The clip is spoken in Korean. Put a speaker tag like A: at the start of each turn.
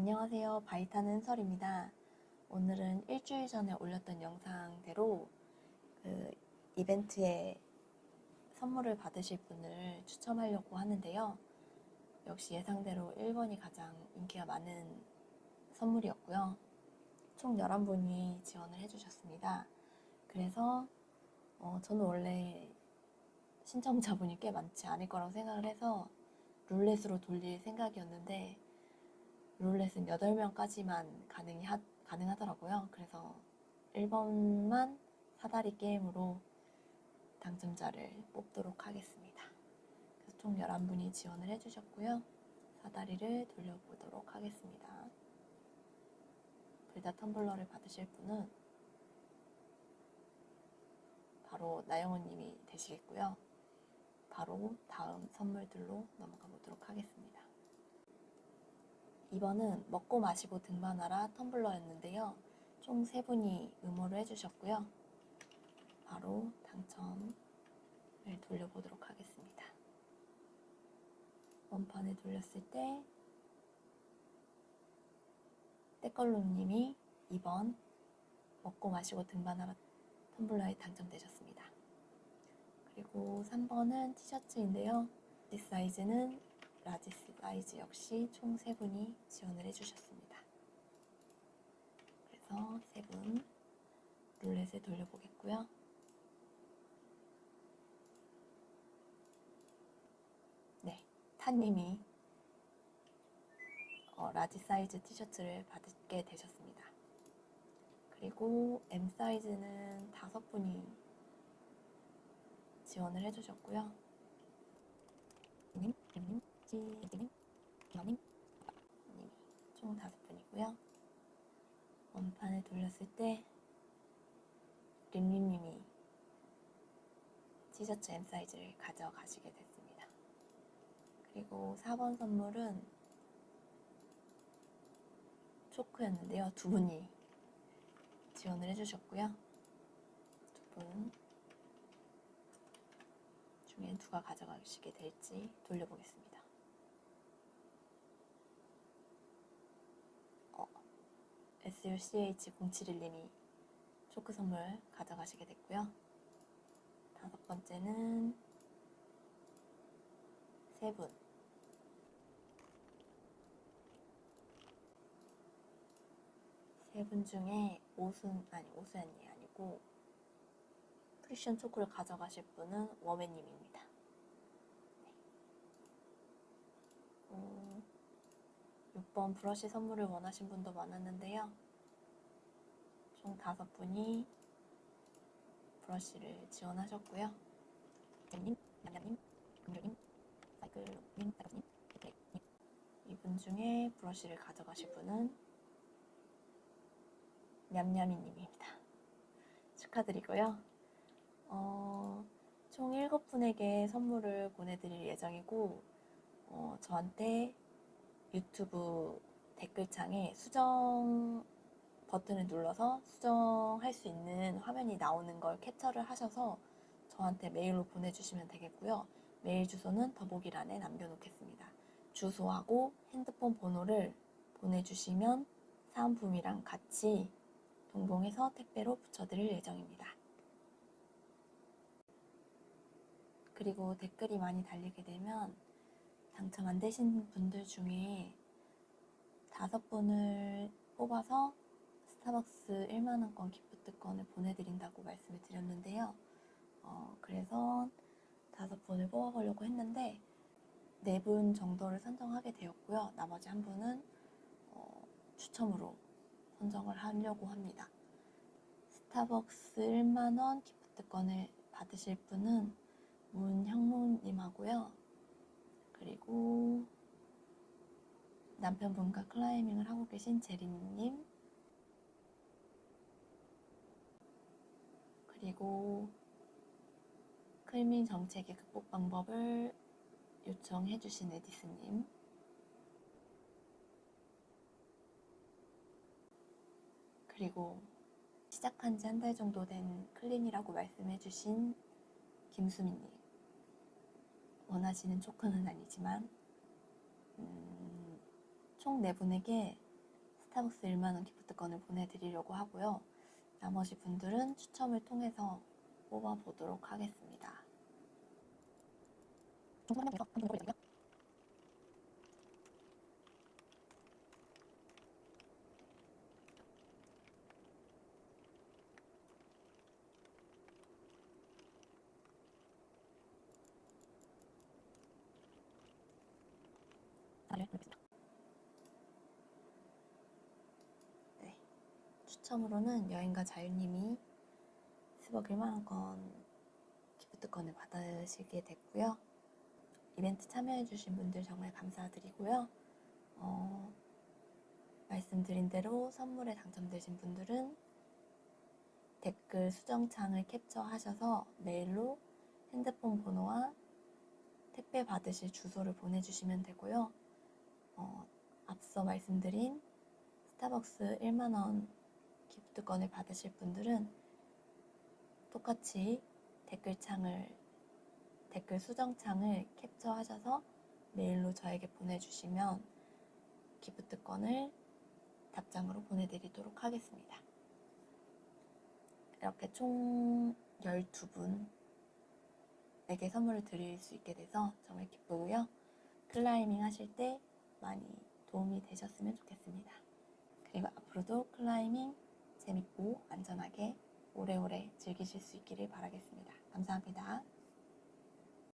A: 안녕하세요. 바이타는 설입니다. 오늘은 일주일 전에 올렸던 영상대로 그 이벤트에 선물을 받으실 분을 추첨하려고 하는데요. 역시 예상대로 1번이 가장 인기가 많은 선물이었고요. 총 11분이 지원을 해주셨습니다. 그래서 어, 저는 원래 신청자분이 꽤 많지 않을 거라고 생각을 해서 룰렛으로 돌릴 생각이었는데 룰렛은 8명까지만 가능이 하, 가능하더라고요. 그래서 1번만 사다리 게임으로 당첨자를 뽑도록 하겠습니다. 그래서 총 11분이 지원을 해주셨고요. 사다리를 돌려보도록 하겠습니다. 불다 텀블러를 받으실 분은 바로 나영호님이 되시겠고요. 바로 다음 선물들로 넘어가 보도록 하겠습니다. 2번은 먹고 마시고 등반하라 텀블러였는데요. 총 3분이 응모를 해주셨고요. 바로 당첨을 돌려보도록 하겠습니다. 원판을 돌렸을 때 때걸로님이 2번 먹고 마시고 등반하라 텀블러에 당첨되셨습니다. 그리고 3번은 티셔츠인데요. 이 사이즈는 라지 사이즈 역시 총 3분이 지원을 해주셨습니다. 그래서 3분 룰렛을 돌려보겠고요. 네, 타님이 어, 라지 사이즈 티셔츠를 받게 되셨습니다. 그리고 M 사이즈는 다섯 분이 지원을 해주셨고요. 님, 님, 지님, 연님, 님이 총 다섯 분이고요. 원판을 돌렸을 때 림림님이 티셔츠 M 사이즈를 가져가시게 됐습니다. 그리고 4번 선물은 초크였는데요. 두 분이 지원을 해주셨고요. 두 분 중에 누가 가져가시게 될지 돌려보겠습니다. 어, SUCH071님이 초크 선물 가져가시게 됐고요. 다섯 번째는 세 분. 세 분 중에 오순 아니 오수연이 아니고 프리션 초코를 가져가실 분은 워맨님입니다. 네. 어, 6번 브러쉬 선물을 원하신 분도 많았는데요. 총 다섯 분이 브러쉬를 지원하셨고요. 님, 냠냠님, 금요님, 사이클님, 사이클님, 님 이분 중에 브러쉬를 가져가실 분은 냠냠이님입니다. 축하드리고요. 어, 총 7분에게 선물을 보내드릴 예정이고, 어, 저한테 유튜브 댓글창에 수정 버튼을 눌러서 수정할 수 있는 화면이 나오는 걸 캡처를 하셔서 저한테 메일로 보내주시면 되겠고요. 메일 주소는 더보기란에 남겨놓겠습니다. 주소하고 핸드폰 번호를 보내주시면 사은품이랑 같이 동봉해서 택배로 붙여드릴 예정입니다. 그리고 댓글이 많이 달리게 되면 당첨 안 되신 분들 중에 다섯 분을 뽑아서 스타벅스 1만원권 기프트권을 보내드린다고 말씀을 드렸는데요. 어, 그래서 다섯 분을 뽑아보려고 했는데 네 분 정도를 선정하게 되었고요. 나머지 한 분은 어, 추첨으로 선정을 하려고 합니다. 스타벅스 1만원 기프트권을 받으실 분은 문형무님하고요. 그리고 남편분과 클라이밍을 하고 계신 제리님, 그리고 클민 정책의 극복 방법을 요청해 주신 에디스님, 그리고 시작한 지 한 달 정도 된 클린이라고 말씀해 주신 김수민님. 원하시는 초크는 아니지만, 음, 총네 분에게 스타벅스 1만원 기프트권을 보내드리려고 하고요. 나머지 분들은 추첨을 통해서 뽑아보도록 하겠습니다. 네. 추첨으로는 여행가 자유님이 스벅 1만원권 기프트권을 받으시게 됐고요. 이벤트 참여해주신 분들 정말 감사드리고요. 어, 말씀드린 대로 선물에 당첨되신 분들은 댓글 수정창을 캡처하셔서 메일로 핸드폰 번호와 택배 받으실 주소를 보내주시면 되고요. 어, 앞서 말씀드린 스타벅스 1만원 기프트권을 받으실 분들은 똑같이 댓글창을 댓글 수정창을 캡처하셔서 메일로 저에게 보내주시면 기프트권을 답장으로 보내드리도록 하겠습니다. 이렇게 총 12분에게 선물을 드릴 수 있게 돼서 정말 기쁘고요. 클라이밍 하실 때 많이 도움이 되셨으면 좋겠습니다. 그리고 앞으로도 클라이밍 재밌고 안전하게 오래오래 즐기실 수 있기를 바라겠습니다. 감사합니다.